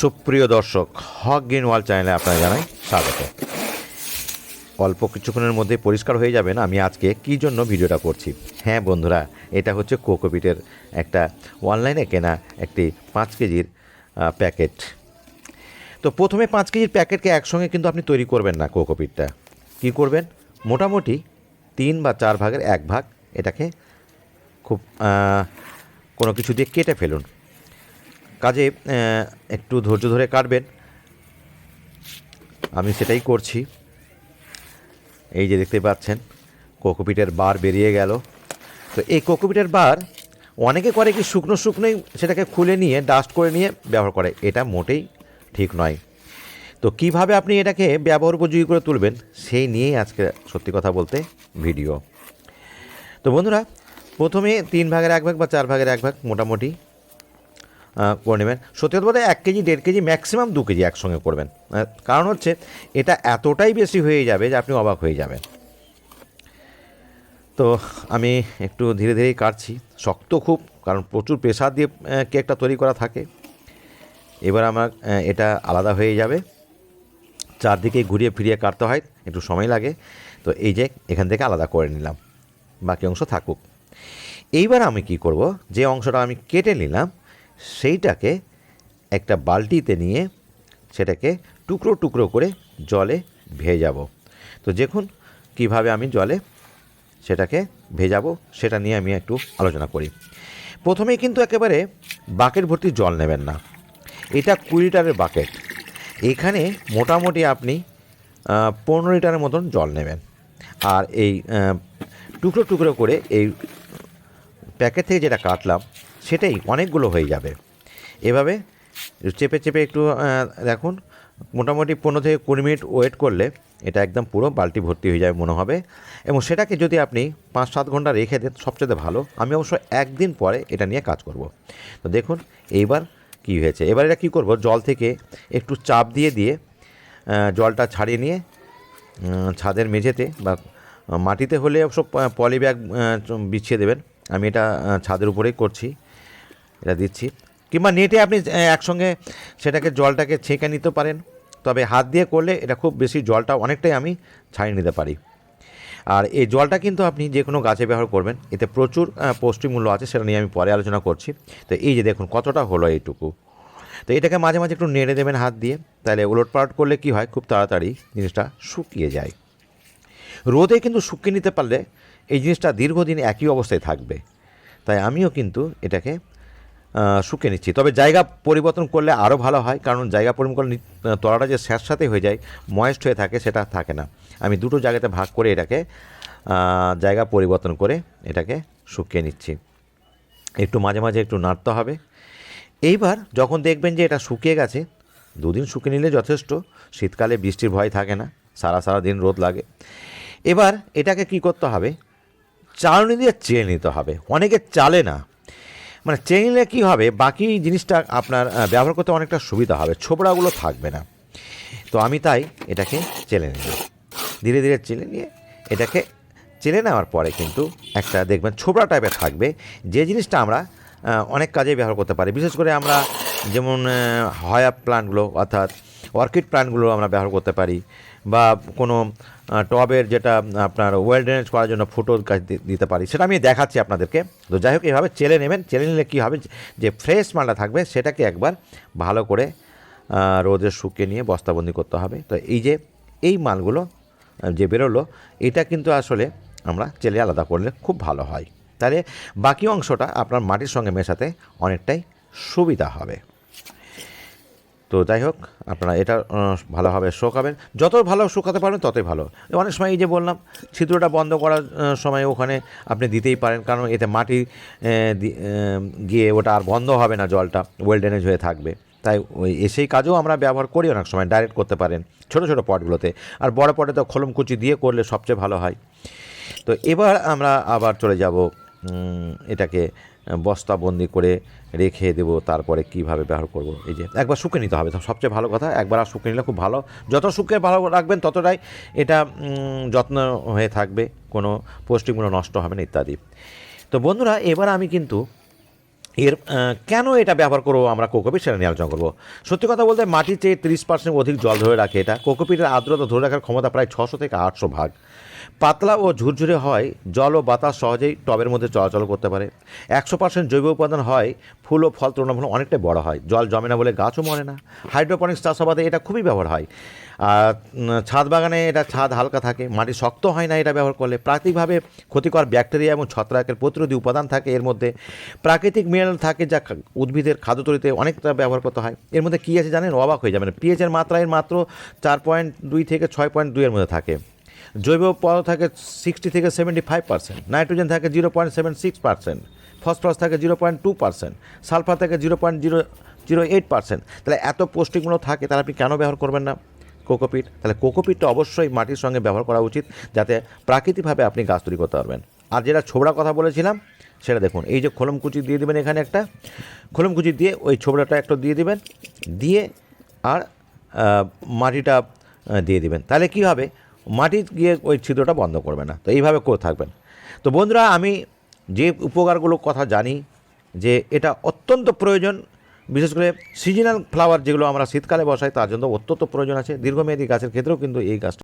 সুপ্রিয় দর্শক, হক গ্রিন ওয়াল চ্যানেলে আপনারা জানাই স্বাগত। অল্প কিছুক্ষণের মধ্যে পরিষ্কার হয়ে যাবেন আমি আজকে কী জন্য ভিডিওটা করছি। হ্যাঁ বন্ধুরা, এটা হচ্ছে কোকোপিটের একটা অনলাইনে কেনা একটি পাঁচ কেজির প্যাকেট। তো প্রথমে পাঁচ কেজির প্যাকেটকে একসঙ্গে কিন্তু আপনি তৈরি করবেন না কোকোপিটটা। কী করবেন? মোটামুটি তিন বা চার ভাগের এক ভাগ এটাকে খুব কোনো কিছু দিয়ে কেটে ফেলুন। কাজে একটু ধৈর্য ধরে কাটবেন। আমি সেটাই করছি। এই যে দেখতে পাচ্ছেন, কোকোপিটের বার বেরিয়ে গেল। তো এই কোকোপিটের বার অনেকে করে কি শুকনো শুকনোই সেটাকে খুলে নিয়ে ডাস্ট করে নিয়ে ব্যবহার করে। এটা মোটেই ঠিক নয়। তো কীভাবে আপনি এটাকে ব্যবহার উপযোগী করে তুলবেন, সেই নিয়েই আজকে সত্যি কথা বলতে ভিডিও তো বন্ধুরা, প্রথমে তিন ভাগের এক ভাগ বা চার ভাগের এক ভাগ মোটামুটি করে নেবেন। সত্যি কথা বলতে এক কেজি, দেড় কেজি ম্যাক্সিমাম দু কেজি একসঙ্গে করবেন। কারণ হচ্ছে এটা এতটাই বেশি হয়ে যাবে যে আপনি অবাক হয়ে যাবেন। তো আমি একটু ধীরে ধীরেই কাটছি। শক্ত খুব, কারণ প্রচুর প্রেশার দিয়ে কেকটা তৈরি করা থাকে। এবার আমার এটা আলাদা হয়ে যাবে। চারদিকে ঘুরিয়ে ফিরিয়ে কাটতে হয়, একটু সময় লাগে। তো এই যে এখান থেকে আলাদা করে নিলাম। বাকি অংশ থাকুক। এইবার আমি কি করব, যে অংশটা আমি কেটে নিলাম সেইটাকে একটা বালতিতে নিয়ে সেটাকে টুকরো টুকরো করে জলে ভেজাবো। তো দেখুন কীভাবে আমি জলে সেটাকে ভেজাবো, সেটা নিয়ে আমি একটু আলোচনা করি। প্রথমেই কিন্তু একেবারে বাকেট ভর্তি জল নেবেন না। এটা কুড়ি লিটারের বাকেট। এখানে মোটামুটি আপনি পনেরো লিটারের মতন জল নেবেন। আর এই টুকরো টুকরো করে এই প্যাকেট থেকে যেটা কাটলাম সেটাই অনেকগুলো হয়ে যাবে। এভাবে চেপে চেপে একটু দেখুন, মোটামুটি পনেরো থেকে কুড়ি মিনিট ওয়েট করলে এটা একদম পুরো বালতি ভর্তি হয়ে যাবে মনে হবে। এবং সেটাকে যদি আপনি পাঁচ সাত ঘণ্টা রেখে দেন, সবচেয়ে ভালো। আমি অবশ্য একদিন পরে এটা নিয়ে কাজ করব। তো দেখুন, এইবার কি হয়েছে? এবার এটা কী করব? জল থেকে একটু চাপ দিয়ে দিয়ে জলটা ছাড়িয়ে নিয়ে ছাদের মেঝেতে বা মাটিতে হলে অবশ্য পলি ব্যাগ বিছিয়ে দেবেন। আমি এটা ছাদের উপরেই করছি। এটা দিচ্ছি। কিংবা নেটে আপনি একসঙ্গে সেটাকে জলটাকে ছেঁকে নিতে পারেন। তবে হাত দিয়ে করলে এটা খুব বেশি জলটা অনেকটাই আমি ছাড়িয়ে নিতে পারি। আর এই জলটা কিন্তু আপনি যে কোনো গাছে ব্যবহার করবেন। এতে প্রচুর পুষ্টিমূল্য আছে, সেটা নিয়ে আমি পরে আলোচনা করছি। তো এই যে দেখুন, কতটা হলো এইটুকু। তো এটাকে মাঝে মাঝে একটু নেড়ে দেবেন হাত দিয়ে। তাহলে উলট পালট করলে কি হয়? খুব তাড়াতাড়ি জিনিসটা শুকিয়ে যায়। রোদে কিন্তু শুকিয়ে নিতে পারলে এই জিনিসটা দীর্ঘদিন একই অবস্থায় থাকবে। তাই আমিও কিন্তু এটাকে শুকিয়ে নিচ্ছি। তবে জায়গা পরিবর্তন করলে আরও ভালো হয়, কারণ জায়গা পরিবর্তন করলে তলাটা যে স্যাঁতস্যাঁতে হয়ে যায়, ময়েস্ট হয়ে থাকে, সেটা থাকে না। আমি দুটো জায়গাতে ভাগ করে এটাকে জায়গা পরিবর্তন করে এটাকে শুকিয়ে নিচ্ছি। একটু মাঝে মাঝে একটু নাড়তে হবে। এইবার যখন দেখবেন যে এটা শুকিয়ে গেছে, দুদিন শুকিয়ে নিলে যথেষ্ট, শীতকালে বৃষ্টির ভয় থাকে না, সারা সারা দিন রোদ লাগে। এবার এটাকে কি করতে হবে? চালনি দিয়ে চেয়ে নিতে হবে। অনেকে চালে না। মানে চেনলে কি হবে? বাকি জিনিসটা আপনার ব্যবহার করতে অনেকটা সুবিধা হবে। ছোবড়াগুলো থাকবে না। তো আমি তাই এটাকে চেলে নিলাম ধীরে ধীরে চেলে নিয়ে এটাকে চেলে নেওয়ার পরে কিন্তু একটা দেখবেন ছোবড়া টাইপের থাকবে। যে জিনিসটা আমরা অনেক কাজে ব্যবহার করতে পারি। বিশেষ করে আমরা যেমন হয়া প্লান্টগুলো অর্থাৎ অর্কিড প্লান্টগুলো আমরা ব্যবহার করতে পারি বা কোনো টবের যেটা আপনার ওয়েল ড্রেনেজ করার জন্য ফুটো গাছ দিতে পারি। সেটা আমি দেখাচ্ছি আপনাদেরকে। তো যাই হোক, এভাবে চেলে নেবেন। চেলে নিলে কী হবে? যে ফ্রেশ মালটা থাকবে, সেটাকে একবার ভালো করে রোদে শুকিয়ে নিয়ে বস্তাবন্দি করতে হবে। তো এই যে, এই মালগুলো যে বেরোলো, এটা কিন্তু আসলে আমরা চেলে আলাদা করলে খুব ভালো হয়। তাহলে বাকি অংশটা আপনার মাটির সঙ্গে মেশাতে অনেকটাই সুবিধা হবে। তো যাই হোক, আপনারা এটা ভালোভাবে শুকাবেন। যত ভালো শুকাতে পারবেন ততই ভালো। অনেক সময় এই যে বললাম, ছিদ্রটা বন্ধ করার সময় ওখানে আপনি দিতেই পারেন, কারণ এতে মাটি গিয়ে ওটা আর বন্ধ হবে না, জলটা ওয়েল ড্রেনেজ হয়ে থাকবে। তাই ওই সেই কাজেও আমরা ব্যবহার করি অনেক সময় ডাইরেক্ট করতে পারেন ছোটো ছোটো পটগুলোতে। আর বড় পটে তো খোলম কুচি দিয়ে করলে সবচেয়ে ভালো হয়। তো এবার আমরা আবার চলে যাব এটাকে বস্তাবন্দি করে রেখে দেবো, তারপরে কীভাবে ব্যবহার করব? এই যে একবার শুকে নিতে হবে। সবচেয়ে ভালো কথা, একবার আর শুকে নিলে খুব ভালো। যত শুকে ভালো রাখবেন, ততটাই এটা যত্ন হয়ে থাকবে, কোনো পুষ্টিগুলো নষ্ট হবে না, ইত্যাদি। তো বন্ধুরা, এবার আমি কিন্তু এর কেন এটা ব্যবহার করব আমরা কোকোপিট সেটা নিয়ে আলোচনা করব? সত্যি কথা বলতে মাটির চেয়ে তিরিশ পার্সেন্ট অধিক জল ধরে রাখে এটা। কোকোপিটের আর্দ্রতা ধরে রাখার ক্ষমতা প্রায় ছশো থেকে আটশো ভাগ। পাতলা ও ঝুরঝুরে হয়, জল ও বাতাস সহজেই টবের মধ্যে চলাচল করতে পারে। একশো পার্সেন্ট জৈব উপাদান হয়, ফুল ও ফল তুলনামূলক অনেকটাই বড় হয়। জল জমে না বলে গাছও মরে না। হাইড্রোপনিক্স চাষাবাদে এটা খুবই ব্যবহার হয়। আর ছাদ বাগানে এটা ছাদ হালকা থাকে, মাটি শক্ত হয় না এটা ব্যবহার করলে। প্রাকৃতিকভাবে ক্ষতিকর ব্যাকটেরিয়া এবং ছত্রাকের প্রতিরোধী উপাদান থাকে এর মধ্যে। প্রাকৃতিক মিনারেল থাকে যা উদ্ভিদের খাদ্য তৈরিতে অনেকটা ব্যবহার করতে হয়। এর মধ্যে কী আছে জানেন? অবাক হয়ে যাবেন। পিএইচের মাত্রা এর মাত্র চার পয়েন্ট দুই থেকে ছয় পয়েন্ট দুইয়ের মধ্যে থাকে। জৈব পদার্থ থাকে সিক্সটি থেকে সেভেন্টি ফাইভ পার্সেন্ট নাইট্রোজেন থাকে zero point seven six percent phosphorus থাকে zero point two percent sulphur থাকে zero point zero zero eight percent তাহলে এত পুষ্টিগুলো থাকে, তাহলে আপনি কেন ব্যবহার করবেন না? কোকোপিট। তাহলে কোকোপিটটা অবশ্যই মাটির সঙ্গে ব্যবহার করা উচিত, যাতে প্রাকৃতিকভাবে আপনি গাছ তৈরি করতে পারবেন। আর যেটা ছোবড়া কথা বলেছিলাম, সেটা দেখুন। এই যে খোলম কুচি দিয়ে দেবেন এখানে একটা। খোলম কুচি দিয়ে ওই ছোবড়াটা একটু দিয়ে দেবেন। দিয়ে আর মাটিটা দিয়ে দিবেন। তাহলে কি হবে? মাটি গিয়ে ওই ছিদ্রটা বন্ধ করবে না। তো এইভাবে করে থাকবেন। তো বন্ধুরা, আমি যে উপকারগুলোর কথা জানি, যে এটা অত্যন্ত প্রয়োজন, বিশেষ করে সিজনাল ফ্লাওয়ার যেগুলো আমরা শীতকালে বসাই, তার জন্য অত্যন্ত প্রয়োজন আছে। দীর্ঘমেয়াদী গাছের ক্ষেত্রেও কিন্তু এই গাছটা